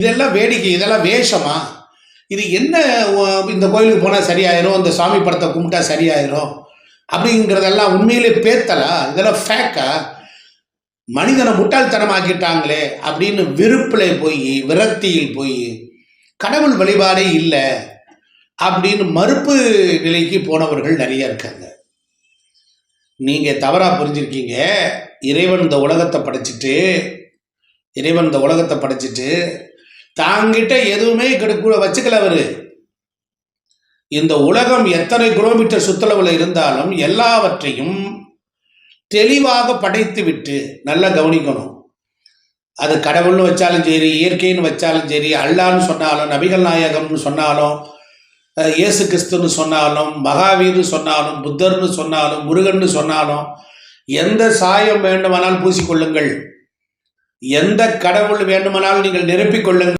இதெல்லாம் வேடிக்கை இதெல்லாம் வேஷமா? இது என்ன இந்த கோயிலுக்கு போனால் சரியாயிரும்? இந்த சாமி படத்தை கும்பிட்டா சரியாயிரும்? அப்படிங்கிறதெல்லாம் உண்மையிலே பேத்தலா? இதெல்லாம் ஃபேக்கா மனிதனை முட்டாள்தனமாக்கிட்டாங்களே அப்படின்னு வெறுப்பில் போய் விரக்தியில் போய் கடவுள் வழிபாடே இல்லை அப்படின்னு மறுப்பு நிலைக்கு போனவர்கள் நிறைய இருக்காங்க. நீங்கள் தவறாக புரிஞ்சிருக்கீங்க. இறைவன் இந்த உலகத்தை படைச்சிட்டு இறைவன் இந்த உலகத்தை படைச்சிட்டு தாங்கிட்ட எதுவுமே கெடுக்க வச்சுக்கல அவரு. இந்த உலகம் எத்தனை கிலோமீட்டர் சுற்றளவில் இருந்தாலும் எல்லாவற்றையும் தெளிவாக படைத்து விட்டு நல்லா கவனிக்கணும். அது கடவுள்னு வச்சாலும் சரி இயற்கைன்னு வச்சாலும் சரி அல்லான்னு சொன்னாலும் நபிகள் நாயகம்னு சொன்னாலும் இயேசு கிறிஸ்துன்னு சொன்னாலும் மகாவீர்னு சொன்னாலும் புத்தர்னு சொன்னாலும் முருகன்னு சொன்னாலும் எந்த சாயம் வேண்டுமானால் பூசிக்கொள்ளுங்கள். எந்த கடவுள் வேண்டுமானால் நீங்கள் நிரப்பிக்கொள்ளுங்கள்.